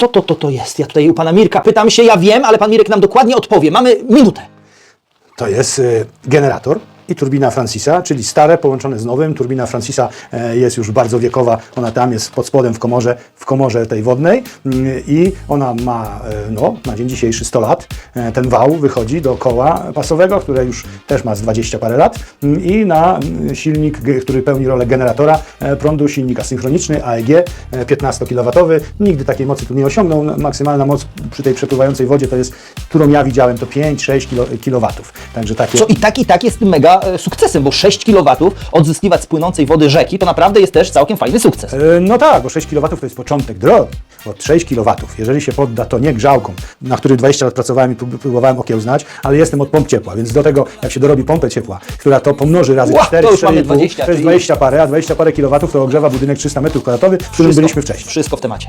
Co to, to, to jest? Ja tutaj u pana Mirka pytam się, ja wiem, ale pan Mirek nam dokładnie odpowie. Mamy minutę. To jest y, generator i turbina Francisa, czyli stare połączone z nowym. Turbina Francisa e, jest już bardzo wiekowa, ona tam jest pod spodem w komorze, w komorze tej wodnej Mm, i ona ma e, no, na dzień dzisiejszy 100 lat. E, Ten wał wychodzi do koła pasowego, które już też ma z 20 parę lat Mm, i na mm, silnik, który pełni rolę generatora prądu, silnik asynchroniczny AEG e, 15 kW. Nigdy takiej mocy tu nie osiągnął. Maksymalna moc przy tej przepływającej wodzie to jest, którą ja widziałem, to 5-6 kW. Także takie Co i tak, i tak jest mega e, sukcesem, bo 6 kW odzyskiwać z płynącej wody rzeki to naprawdę jest też całkiem fajny sukces. E, No tak, bo 6 kW to jest początek drogi. Od 6 kW, jeżeli się podda, to nie grzałką, na których 20 lat pracowałem i prób- próbowałem okiełznać, ale jestem od pomp ciepła, więc do tego, jak się dorobi pompę ciepła, która to pomnoży razy Ła, 4, to już 4,5, mamy 20, to jest czyli- 20 parę, a 20 parę kilowatów to ogrzewa budynek 300 metrów kwadratowych, w którym byliśmy wcześniej. Wszystko w temacie.